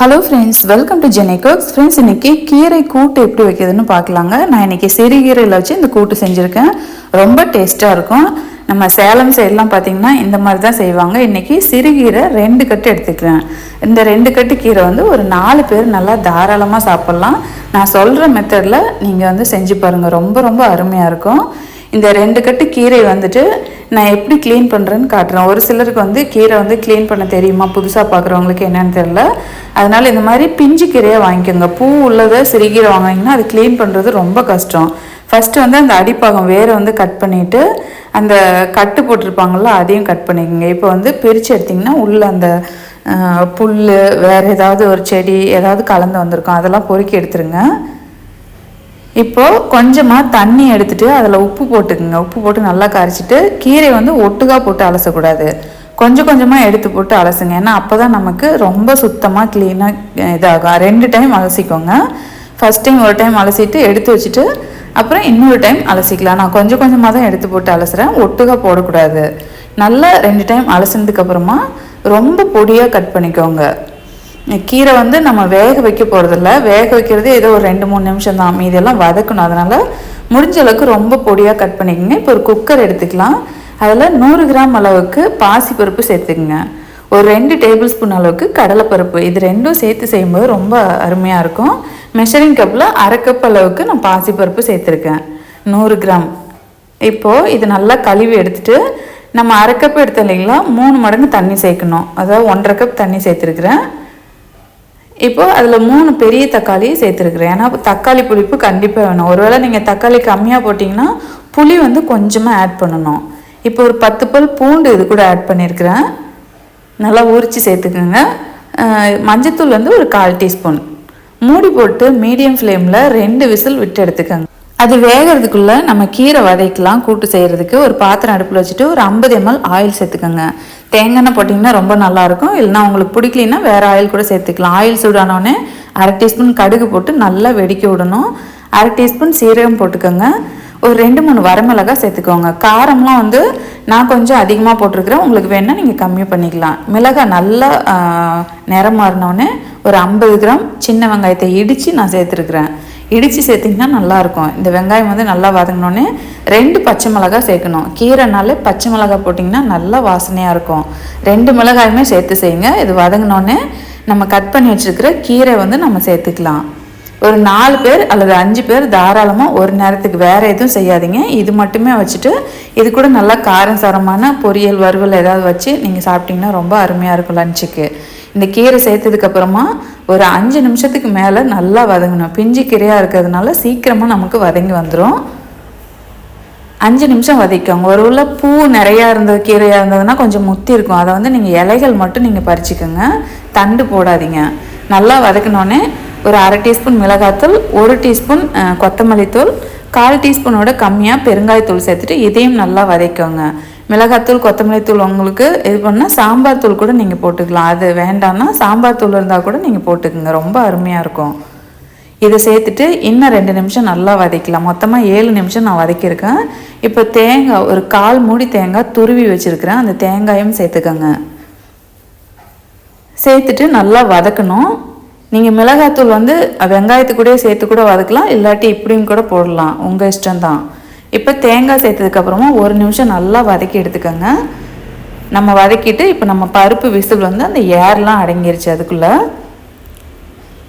Hello friends welcome to Jeni cooks friends இன்னைக்கு கீரை கூட்டு எப்படி வைக்கிறதுன்னு பார்க்கலாங்க. நான் இன்னைக்கு சிறுகீரையில் வச்சு இந்த கூட்டு செஞ்சுருக்கேன். ரொம்ப டேஸ்ட்டாக இருக்கும். நம்ம சேலம் சைட்லாம் பார்த்தீங்கன்னா இந்த மாதிரி தான் செய்வாங்க. இன்னைக்கு சிறுகீரை ரெண்டு கட்டு எடுத்துக்கிறேன். இந்த ரெண்டு கட்டு கீரை வந்து ஒரு நாலு பேர் நல்லா தாராளமாக சாப்பிட்லாம். நான் சொல்கிற மெத்தடில் நீங்கள் வந்து செஞ்சு பாருங்கள் ரொம்ப ரொம்ப அருமையாக இருக்கும். இந்த ரெண்டு கட்டு கீரை வந்துட்டு நான் எப்படி க்ளீன் பண்ணுறேன்னு காட்டுறேன். ஒரு சிலருக்கு வந்து கீரை வந்து க்ளீன் பண்ண தெரியுமா? புதுசாக பார்க்குறவங்களுக்கு என்னன்னு தெரில அதனால் இந்த மாதிரி பிஞ்சு கீரையாக வாங்கிக்கோங்க. பூ உள்ளதை சிறுகீரை வாங்கினீங்கன்னா அது க்ளீன் பண்ணுறது ரொம்ப கஷ்டம். ஃபஸ்ட்டு வந்து அந்த அடிப்பாகம் வேரை வந்து கட் பண்ணிவிட்டு அந்த கட்டு போட்டிருப்பாங்கள்ல அதையும் கட் பண்ணிக்கோங்க. இப்போ வந்து பிரித்து எடுத்திங்கன்னா உள்ளே அந்த புல் வேறு ஏதாவது ஒரு செடி ஏதாவது கலந்து வந்திருக்கும். அதெல்லாம் பொறுக்கி எடுத்துருங்க. இப்போது கொஞ்சமாக தண்ணி எடுத்துட்டு அதில் உப்பு போட்டுக்குங்க. உப்பு போட்டு நல்லா கரைச்சிட்டு கீரை வந்து ஒட்டுக்கா போட்டு அலசக்கூடாது. கொஞ்சம் கொஞ்சமாக எடுத்து போட்டு அலசுங்க. ஏன்னா அப்போ தான் நமக்கு ரொம்ப சுத்தமாக க்ளீனாக இதாகும். ரெண்டு டைம் அலசிக்கோங்க. ஃபஸ்ட் டைம் ஒரு டைம் அலசிட்டு எடுத்து வச்சுட்டு அப்புறம் இன்னொரு டைம் அலசிக்கலாம். நான் கொஞ்சம் கொஞ்சமாக தான் எடுத்து போட்டு அலசுறேன். ஒட்டுக்காக போடக்கூடாது. நல்லா ரெண்டு டைம் அலசினதுக்கப்புறமா ரொம்ப பொடியாக கட் பண்ணிக்கோங்க. கீரை வந்து நம்ம வேக வைக்க போகிறதில்ல வேக வைக்கிறது ஏதோ ஒரு ரெண்டு மூணு நிமிஷம் தான். மீதியெல்லாம் வதக்கணும். அதனால் முடிஞ்ச அளவுக்கு ரொம்ப பொடியாக கட் பண்ணிக்கோங்க. இப்போ ஒரு குக்கர் எடுத்துக்கலாம். அதில் நூறு கிராம் அளவுக்கு பாசிப்பருப்பு சேர்த்துக்குங்க. ஒரு ரெண்டு டேபிள் ஸ்பூன் அளவுக்கு கடலைப்பருப்பு இது ரெண்டும் சேர்த்து செய்யும்போது ரொம்ப அருமையாக இருக்கும். மெஷரிங் கப்பில் அரை கப் அளவுக்கு நான் பாசிப்பருப்பு சேர்த்துருக்கேன். நூறு கிராம். இப்போது இது நல்லா கழுவி எடுத்துட்டு நம்ம அரை கப் எடுத்தோம் இல்லைங்களா? மூணு மடங்கு தண்ணி சேர்க்கணும். அதாவது ஒன்றரை கப் தண்ணி சேர்த்துருக்குறேன். இப்போ அதில் மூணு பெரிய தக்காளி சேர்த்துருக்குறேன். ஏன்னா தக்காளி புளிப்பு கண்டிப்பாக வேணும். ஒருவேளை நீங்கள் தக்காளி கம்மியாக போட்டிங்கன்னா புளி வந்து கொஞ்சமாக ஆட் பண்ணணும். இப்போ ஒரு பத்து பல் பூண்டு இது கூட ஆட் பண்ணியிருக்கிறேன் நல்லா உரித்து சேர்த்துக்குங்க. மஞ்சத்தூள் வந்து ஒரு கால் டீஸ்பூன். மூடி போட்டு மீடியம் ஃப்ளேமில் ரெண்டு விசில் விட்டு எடுத்துக்கோங்க. அது வேகிறதுக்குள்ளே நம்ம கீரை வதக்கலாம் கூட்டு செய்கிறதுக்கு ஒரு பாத்திரம் அடுப்பில் வச்சுட்டு ஒரு ஐம்பது எம்எல் ஆயில் சேர்த்துக்கோங்க. தேங்காய் எண்ணெய் போட்டிங்கன்னா ரொம்ப நல்லாயிருக்கும். இல்லைனா உங்களுக்கு பிடிக்கலன்னா வேறு ஆயில் கூட சேர்த்துக்கலாம். ஆயில் சூடானோடனே அரை டீஸ்பூன் கடுகு போட்டு நல்லா வெடிக்க விடணும். அரை டீஸ்பூன் சீரகம் போட்டுக்கோங்க. ஒரு ரெண்டு மூணு வரமிளகா சேர்த்துக்கோங்க. காரம்லாம் வந்து நான் கொஞ்சம் அதிகமாக போட்டிருக்கிறேன். உங்களுக்கு வேணால் நீங்கள் கம்மி பண்ணிக்கலாம். மிளகாய் நல்லா நிறம் மாறினோடனே ஒரு ஐம்பது கிராம் சின்ன வெங்காயத்தை இடித்து நான் சேர்த்துருக்குறேன். இடித்து சேர்த்திங்கன்னா நல்லாயிருக்கும். இந்த வெங்காயம் வந்து நல்லா வதங்கினோன்னே ரெண்டு பச்சை மிளகாய் சேர்க்கணும். கீரைனாலே பச்சை மிளகாய் போட்டிங்கன்னா நல்லா வாசனையாக இருக்கும். ரெண்டு மிளகாயுமே சேர்த்து செய்யுங்க. இது வதங்கினோன்னே நம்ம கட் பண்ணி வச்சுருக்கிற கீரை வந்து நம்ம சேர்த்துக்கலாம். ஒரு நாலு பேர் அல்லது அஞ்சு பேர் தாராளமாக ஒரு நேரத்துக்கு வேறு எதுவும் செய்யாதீங்க. இது மட்டுமே வச்சுட்டு இது கூட நல்லா காரம் சாரமான பொரியல் வறுவல் ஏதாவது வச்சு நீங்கள் சாப்பிட்டிங்கன்னா ரொம்ப அருமையாக இருக்கும் லஞ்சுக்கு இந்த கீரை சேர்த்ததுக்கு அப்புறமா ஒரு அஞ்சு நிமிஷத்துக்கு மேலே நல்லா வதங்கணும். பிஞ்சு கீரையாக இருக்கிறதுனால சீக்கிரமாக நமக்கு வதங்கி வந்துடும் அஞ்சு நிமிஷம் வதக்கிக்கோங்க. ஒரு உள்ள பூ நிறையா இருந்த கீரையாக இருந்ததுன்னா கொஞ்சம் முத்தி இருக்கும். அதை வந்து நீங்கள் இலைகள் மட்டும் நீங்கள் பறிச்சுக்கோங்க. தண்டு போடாதீங்க. நல்லா வதக்கினோடனே ஒரு அரை டீஸ்பூன் மிளகாத்தூள் ஒரு டீஸ்பூன் கொத்தமல்லித்தூள் கொத்தமல்லி தூள் கால் டீஸ்பூனோட கம்மியாக பெருங்காயத்தூள் சேர்த்துட்டு இதையும் நல்லா வதக்கோங்க மிளகாத்தூள் கொத்தமல்லி தூள் உங்களுக்கு இது பண்ணால் சாம்பார் தூள் கூட நீங்கள் போட்டுக்கலாம். அது வேண்டாம்னா சாம்பார் தூள் இருந்தால் கூட நீங்கள் போட்டுக்கோங்க. ரொம்ப அருமையாக இருக்கும். இதை சேர்த்துட்டு இன்னும் ரெண்டு நிமிஷம் நல்லா வதக்கலாம். மொத்தமாக ஏழு நிமிஷம் நான் வதக்கியிருக்கேன். இப்போ தேங்காய் ஒரு கால் மூடி தேங்காய் துருவி வச்சுருக்கிறேன். அந்த தேங்காயும் சேர்த்துக்கோங்க. சேர்த்துட்டு நல்லா வதக்கணும். நீங்கள் மிளகாத்தூள் வந்து வெங்காயத்து கூடயே சேர்த்து கூட வதக்கலாம். இல்லாட்டி இப்படியும் கூட போடலாம். உங்கள் இஷ்டம்தான். இப்போ தேங்காய் சேர்த்ததுக்கப்புறமா ஒரு நிமிஷம் நல்லா வதக்கி எடுத்துக்கோங்க. நம்ம வதக்கிட்டு இப்போ நம்ம பருப்பு விசில் வந்து அந்த ஏர்லாம் அடங்கிருச்சு அதுக்குள்ளே.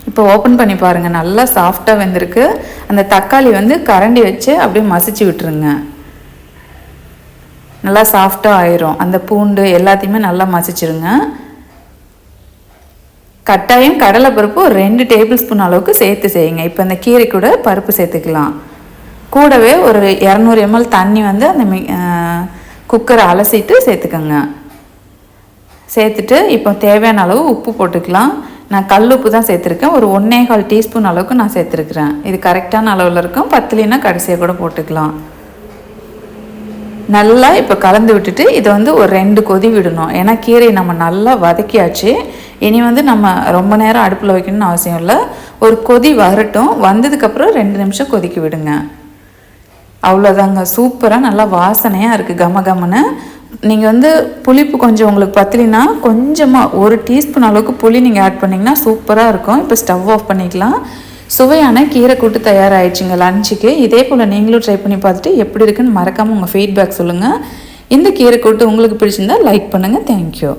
இப்போ ஓப்பன் பண்ணி பாருங்கள் நல்லா சாஃப்டாக வெந்திருக்கு. அந்த தக்காளி வந்து கரண்டி வச்சு அப்படியே மசிச்சு விட்டுருங்க. நல்லா சாஃப்டாக ஆயிரும். அந்த பூண்டு எல்லாத்தையுமே நல்லா மசிச்சிருங்க. கட்டாயம் கடலைப்பருப்பு ஒரு ரெண்டு டேபிள் ஸ்பூன் அளவுக்கு சேர்த்து செய்யுங்க. இப்போ இந்த கீரை கூட பருப்பு சேர்த்துக்கலாம். கூடவே ஒரு இரநூறு எம்எல் தண்ணி வந்து அந்த மி குக்கரை அலசிட்டு சேர்த்துக்கோங்க. சேர்த்துட்டு இப்போ தேவையான அளவு உப்பு போட்டுக்கலாம். நான் கல் உப்பு தான் சேர்த்துருக்கேன். ஒரு ஒன்றே கால் டீஸ்பூன் அளவுக்கு நான் சேர்த்துருக்குறேன். இது கரெக்டான அளவில் இருக்கும். பத்துலினா கடைசியாக கூட போட்டுக்கலாம். நல்லா இப்போ கலந்து விட்டுட்டு இதை வந்து ஒரு ரெண்டு கொதி விடணும். ஏன்னா கீரையை நம்ம நல்லா வதக்கியாச்சு. இனி வந்து நம்ம ரொம்ப நேரம் அடுப்பில் வைக்கணும்னு அவசியம் இல்லை. ஒரு கொதி வரட்டும். வந்ததுக்கப்புறம் ரெண்டு நிமிஷம் கொதிக்க விடுங்க. அவ்வளோதாங்க சூப்பராக நல்லா வாசனையாக இருக்குது கம கமன்னு. நீங்கள் வந்து புளிப்பு கொஞ்சம் உங்களுக்கு பத்திலினா கொஞ்சமாக ஒரு டீஸ்பூன் அளவுக்கு புளி நீங்கள் ஆட் பண்ணிங்கன்னா சூப்பராக இருக்கும். இப்போ ஸ்டவ் ஆஃப் பண்ணிக்கலாம். சுவையான கீரை கூட்டு தயாராகிடுச்சிங்க லஞ்சுக்கு. இதே போல் நீங்களும் ட்ரை பண்ணி பார்த்துட்டு எப்படி இருக்குன்னு மறக்காமல் உங்கள் ஃபீட்பேக் சொல்லுங்கள் இந்த கீரை கூட்டு உங்களுக்கு பிடிச்சிருந்தா லைக் பண்ணுங்கள் தேங்க்யூ